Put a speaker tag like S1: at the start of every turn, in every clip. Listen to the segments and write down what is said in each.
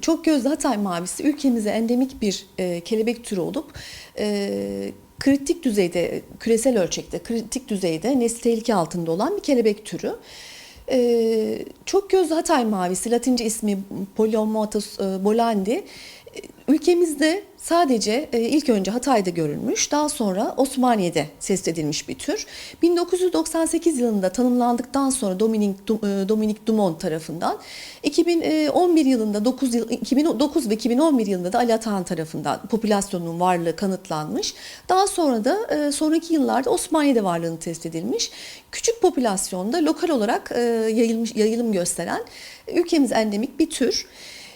S1: çok gözlü Hatay mavisi ülkemize endemik bir e, kelebek türü olup e, kritik düzeyde, küresel ölçekte kritik düzeyde nesli tehlike altında olan bir kelebek türü. E, çok gözlü Hatay mavisi, Latince ismi Poliomotus e, bolandi, ülkemizde sadece e, ilk önce Hatay'da görülmüş, daha sonra Osmaniye'de tespit edilmiş bir tür. 1998 yılında tanımlandıktan sonra Dominic, Du- e, Dominic Dumont tarafından 2011 yılında 9 yıl 2009 ve 2011 yılında da Ali tarafından popülasyonun varlığı kanıtlanmış. Daha sonra da e, sonraki yıllarda Osmaniye'de varlığını tespit edilmiş. Küçük popülasyonda lokal olarak e, yayılmış yayılım gösteren ülkemiz endemik bir tür.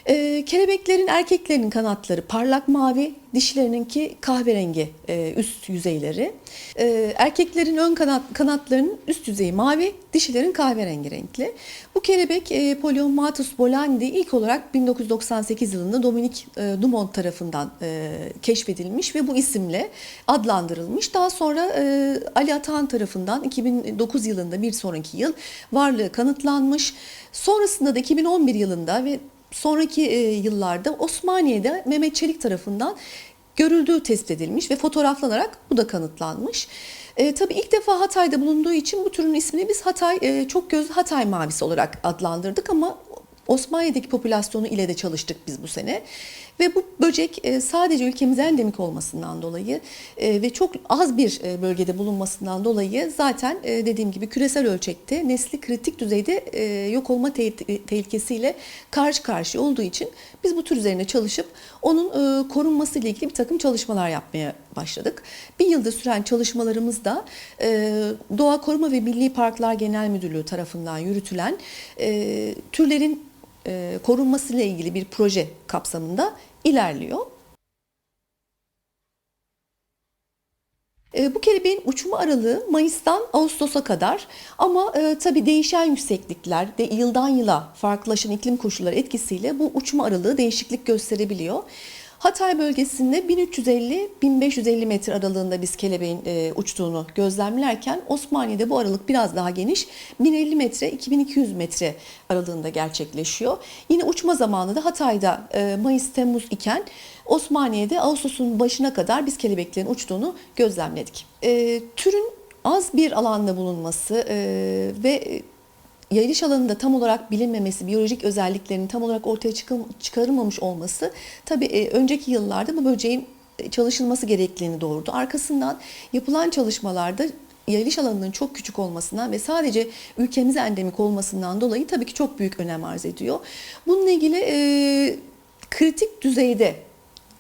S1: Ee, kelebeklerin erkeklerinin kanatları parlak mavi, dişilerininki kahverengi e, üst yüzeyleri. Ee, erkeklerin ön kanat kanatlarının üst yüzeyi mavi, dişilerin kahverengi renkli. Bu kelebek e, Poliomatus bolandi ilk olarak 1998 yılında Dominic e, Dumont tarafından e, keşfedilmiş ve bu isimle adlandırılmış. Daha sonra e, Ali Atahan tarafından 2009 yılında bir sonraki yıl varlığı kanıtlanmış. Sonrasında da 2011 yılında ve sonraki e, yıllarda Osmaniye'de Mehmet Çelik tarafından görüldüğü tespit edilmiş ve fotoğraflanarak bu da kanıtlanmış. E, tabii ilk defa Hatay'da bulunduğu için bu türün ismini biz Hatay e, çok gözlü Hatay mavisi olarak adlandırdık ama Osmaniye'deki popülasyonu ile de çalıştık biz bu sene. Ve bu böcek e, sadece ülkemize endemik olmasından dolayı e, ve çok az bir e, bölgede bulunmasından dolayı zaten dediğim gibi küresel ölçekte nesli kritik düzeyde yok olma te- tehlikesiyle karşı karşıya olduğu için biz bu tür üzerine çalışıp onun korunması ile ilgili bir takım çalışmalar yapmaya başladık. Bir yılda süren çalışmalarımızda Doğa Koruma ve Milli Parklar Genel Müdürlüğü tarafından yürütülen türlerin e, korunması ile ilgili bir proje kapsamında ilerliyor. E, Bu kelebeğin uçma aralığı Mayıs'tan Ağustos'a kadar ama e, tabii değişen yükseklikler de yıldan yıla farklılaşan iklim koşulları etkisiyle bu uçma aralığı değişiklik gösterebiliyor. Hatay bölgesinde 1350-1550 metre aralığında biz kelebeğin e, uçtuğunu gözlemlerken Osmaniye'de bu aralık biraz daha geniş 1050 metre 2200 metre aralığında gerçekleşiyor. Yine uçma zamanı da Hatay'da e, Mayıs-Temmuz iken Osmaniye'de Ağustos'un başına kadar biz kelebeklerin uçtuğunu gözlemledik. E, türün az bir alanda bulunması e, ve yayılış alanında tam olarak bilinmemesi, biyolojik özelliklerinin tam olarak ortaya çıkarılmamış olması tabii e, önceki yıllarda bu böceğin e, çalışılması gerektiğini doğurdu. Arkasından yapılan çalışmalarda yayılış alanının çok küçük olmasından ve sadece ülkemize endemik olmasından dolayı tabii ki çok büyük önem arz ediyor. Bununla ilgili e, kritik düzeyde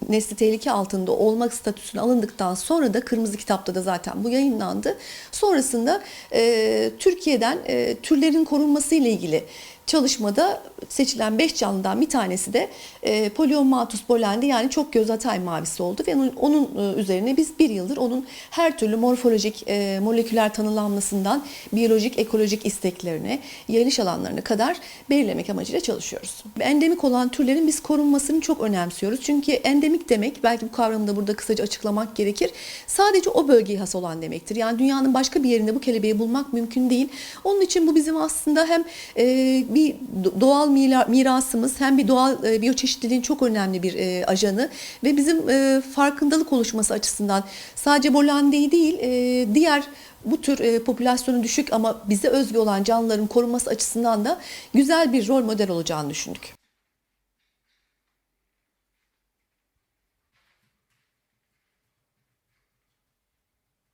S1: nesli tehlike altında olmak statüsüne alındıktan sonra da Kırmızı Kitap'ta da zaten bu yayınlandı. Sonrasında e, Türkiye'den e, türlerin korunması ile ilgili çalışmada seçilen 5 canlıdan bir tanesi de e, Poliomatus bolandi yani çok göz atay mavisi oldu ve onun, onun e, üzerine biz bir yıldır onun her türlü morfolojik, e, moleküler tanılanmasından biyolojik, ekolojik isteklerine, yayılış alanlarına kadar belirlemek amacıyla çalışıyoruz. Endemik olan türlerin biz korunmasını çok önemsiyoruz. Çünkü endemik demek, belki bu kavramı da burada kısaca açıklamak gerekir. Sadece o bölgeye has olan demektir. Yani dünyanın başka bir yerinde bu kelebeği bulmak mümkün değil. Onun için bu bizim aslında hem e, bir do- doğal mira- mirasımız hem bir doğal e, biyoçeşitliliğin çok önemli bir e, ajanı ve bizim e, farkındalık oluşması açısından sadece Bolandi'yi değil e, diğer bu tür e, popülasyonu düşük ama bize özgü olan canlıların korunması açısından da güzel bir rol model olacağını düşündük.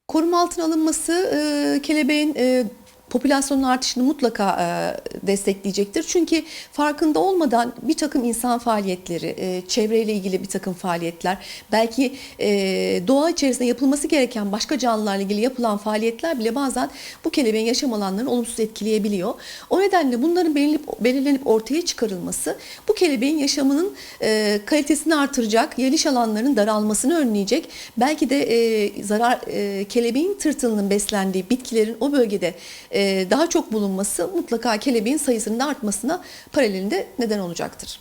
S1: Koruma altına alınması e, kelebeğin e, popülasyonun artışını mutlaka e, destekleyecektir. Çünkü farkında olmadan bir takım insan faaliyetleri, e, çevreyle ilgili bir takım faaliyetler, belki e, doğa içerisinde yapılması gereken başka canlılarla ilgili yapılan faaliyetler bile bazen bu kelebeğin yaşam alanlarını olumsuz etkileyebiliyor. O nedenle bunların belirlenip, belirlenip ortaya çıkarılması bu kelebeğin yaşamının e, kalitesini artıracak, yeliş alanlarının daralmasını önleyecek, belki de e, zarar e, kelebeğin tırtılının beslendiği bitkilerin o bölgede e, daha çok bulunması mutlaka kelebeğin sayısının artmasına paralelinde neden olacaktır.